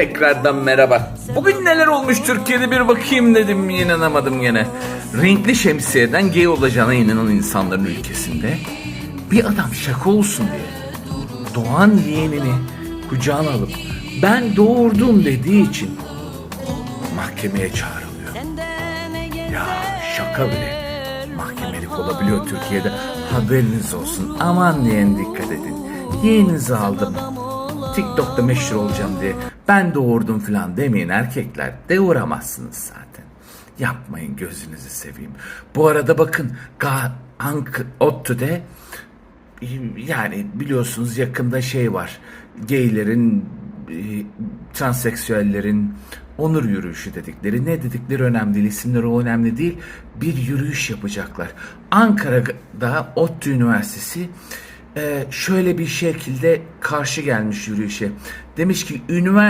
tekrardan merhaba. Bugün neler olmuş Türkiye'de bir bakayım dedim inanamadım gene. Renkli şemsiyeden gay olacağına inanan insanların ülkesinde bir adam şaka olsun diye doğan yeğenini kucağına alıp ben doğurdum dediği için mahkemeye çağrılıyor. Ya şaka bile mahkemelik olabiliyor Türkiye'de. Haberiniz olsun. Aman diyen dikkat edin. Yeğeninizi aldım. TikTok'ta meşhur olacağım diye ben doğurdum falan demeyin erkekler. Doğuramazsınız zaten. Yapmayın gözünüzü seveyim. Bu arada bakın Ga Ank ODTÜ'de yani biliyorsunuz yakında şey var. Gaylerin, e, transseksüellerin onur yürüyüşü dedikleri. Ne dedikleri önemli değil. isimleri o önemli değil. Bir yürüyüş yapacaklar. Ankara'da ODTÜ Üniversitesi şöyle bir şekilde karşı gelmiş yürüyüşe. Demiş ki üniversite